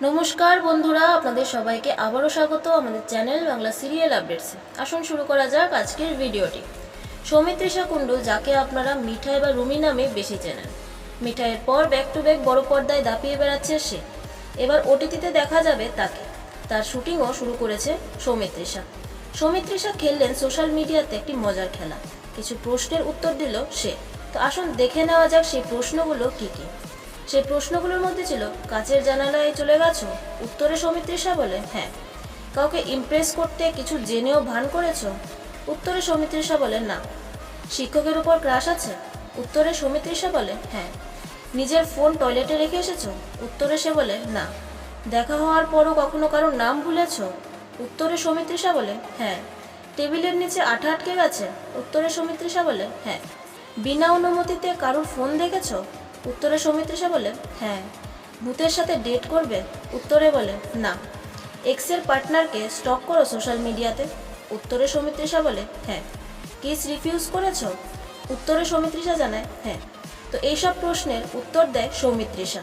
নমস্কার বন্ধুরা, আপনাদের সবাইকে আবারও স্বাগত আমাদের চ্যানেল বাংলা সিরিয়াল আপডেটসে আসুন শুরু করা যাক আজকের ভিডিওটি। সৌমিত্রিষা কুণ্ডু যাকে আপনারা মিঠাই বা রুমি নামে বেশি চেনেন। মিঠাইয়ের পর ব্যাক টু ব্যাক বড় পর্দায় দাপিয়ে বেড়াচ্ছে সে। এবার ওটিটিতে দেখা যাবে তাকে। তার শুটিংও শুরু করেছে সৌমিত্রিষা। সৌমিত্রিষা খেললেন সোশ্যাল মিডিয়াতে একটি মজার খেলা। কিছু প্রশ্নের উত্তর দিল সে। তো আসুন দেখে নেওয়া যাক সেই প্রশ্নগুলো কী কী। সেই প্রশ্নগুলোর মধ্যে ছিল, কাচের জানালায় চলে গেছো? উত্তরে সৌমিত্রিষা বলে হ্যাঁ। কাউকে ইমপ্রেস করতে কিছু জেনেও ভান করেছ? উত্তরে সৌমিত্রিষা বলে, না। শিক্ষকের উপর ক্রাশ আছে? উত্তরে সৌমিত্রিষা বলে হ্যাঁ। নিজের ফোন টয়লেটে রেখে এসেছ? উত্তরে সে বলে, না। দেখা হওয়ার পরও কখনো কারোর নাম ভুলেছ? উত্তরে সৌমিত্রিষা বলে হ্যাঁ। টেবিলের নিচে আঠা আটকে গেছে? উত্তরে সৌমিত্রিষা বলে হ্যাঁ। বিনা অনুমতিতে কারোর ফোন দেখেছ? উত্তরে সৌমিত্রিষা বলে হ্যাঁ ভূতের সাথে ডেট করবে? উত্তরে বলে, না। এক্সের পার্টনারকে স্টক করো সোশ্যাল মিডিয়াতে। উত্তরে সৌমিত্রিষা বলে হ্যাঁ। কিস রিফিউজ করেছ? উত্তরে সৌমিত্রিষা জানায় হ্যাঁ। তো এইসব প্রশ্নের উত্তর দেয় সৌমিত্রিষা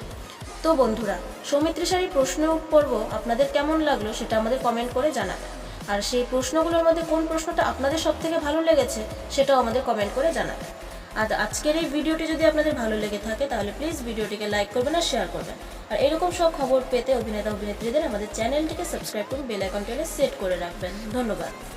তো বন্ধুরা সৌমিত্রিষার এই প্রশ্ন পর্ব আপনাদের কেমন লাগল সেটা আমাদের কমেন্ট করে জানাবেন। আর সেই প্রশ্নগুলোর মধ্যে কোন প্রশ্নটা আপনাদের সব থেকে ভালো লেগেছে সেটাও আমাদের কমেন্ট করে জানাবেন। আর আজকের এই ভিডিওটি যদি আপনাদের ভালো লেগে থাকে, তাহলে প্লিজ ভিডিওটিকে লাইক করবেন আর শেয়ার করবেন। আর এরকম সব খবর পেতে অভিনেতা অভিনেত্রীদের আমাদের চ্যানেলটিকে সাবস্ক্রাইব করে বেল আইকনটি সেট করে রাখবেন। ধন্যবাদ।